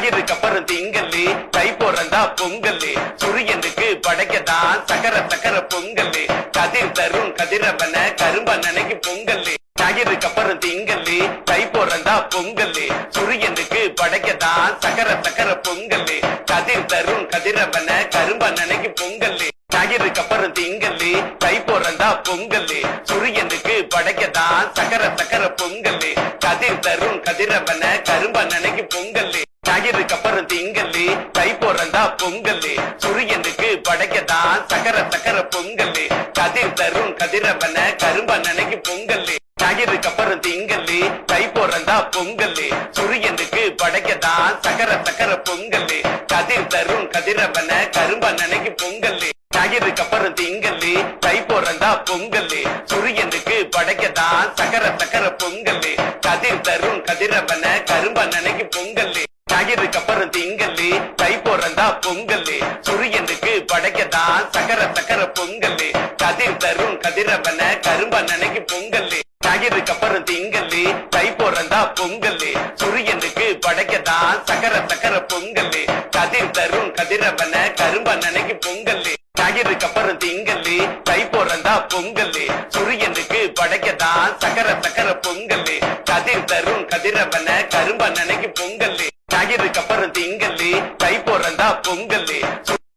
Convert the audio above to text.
ஞாயிறுக்கு அப்புறம் திங்கல்லு கை போறந்தா பொங்கல்லு சுரியனுக்கு படைக்கதான் சக்கர சக்கர பொங்கல்லு கதிர் தரும் கதிரவன கரும்ப நினைக்கு பொங்கல்லு ஞாயிறுக்கு அப்புறம் திங்கல்லு கை போறந்தா பொங்கல்லு சுரியனுக்கு படைக்கதான் சக்கர சக்கர பொங்கல்லு கதிர் தரும் கதிரவன கரும்ப நினைக்கு பொங்கல்லு ஞாயிறுக்கு அப்புறம் திங்கல்லு தை போறந்தா பொங்கல்லு சுரியனுக்கு படைக்கதான் சக்கர சக்கர பொங்கல்லு கதிர் தரும் கதிரவன கரும்ப நினைக்கு பொங்கல். பிறந்தா பொங்கல்லு சூரியனுக்கு படைக்கதான் சக்கர சக்கர பொங்கல்லு கதிர் தரும் கதிரவன கரும்ப நினைக்கு பொங்கல்லு ஞாயிறுக்கு அப்புறம் திங்கல்லு தை போறந்தா பொங்கல்லு சூரியனுக்கு படைக்கதான் சக்கர சக்கர பொங்கல்லு கதிர் தரும் கதிரவன கரும்ப நினைக்கு பொங்கல்லு ஞாயிறுக்கு அப்புறம் திங்கல்லு தை போறந்தா பொங்கல்லு சூரியனுக்கு படைக்கதான் சக்கர சக்கர பொங்கல்லு கதிர் தரும் கதிரவன கரும்ப நினைக்கு பொங்கல்லு ஞாயிறுக்கு அப்புறம் திங்கல்லு கை போறந்தா பொங்கல்லு சுரியனுக்கு படைக்கதான் சக்கர சக்கர பொங்கல்லு கதிர் தரும் கதிரவன கரும்ப நினைக்கு பொங்கல்லு ஞாயிறுக்கு அப்புறம் திங்கல்லு கை போறந்தா பொங்கல்லு சுரியனுக்கு படைக்கதான் சக்கர சக்கர பொங்கல்லு கதிர் தரும் கதிரவன கரும்ப நினைக்கு பொங்கல்லு ஞாயிறுக்கு அப்புறம் திங்கல்லு கை போறந்தா பொங்கல்லு சுரியனுக்கு படைக்கதான் சக்கர சக்கர பொங்கல்லு கதிர் தரும் கதிரவன கரும்ப நினைக்கு அப்புறம் திங்கல்லு கை பிறந்தா பொங்கல்லு.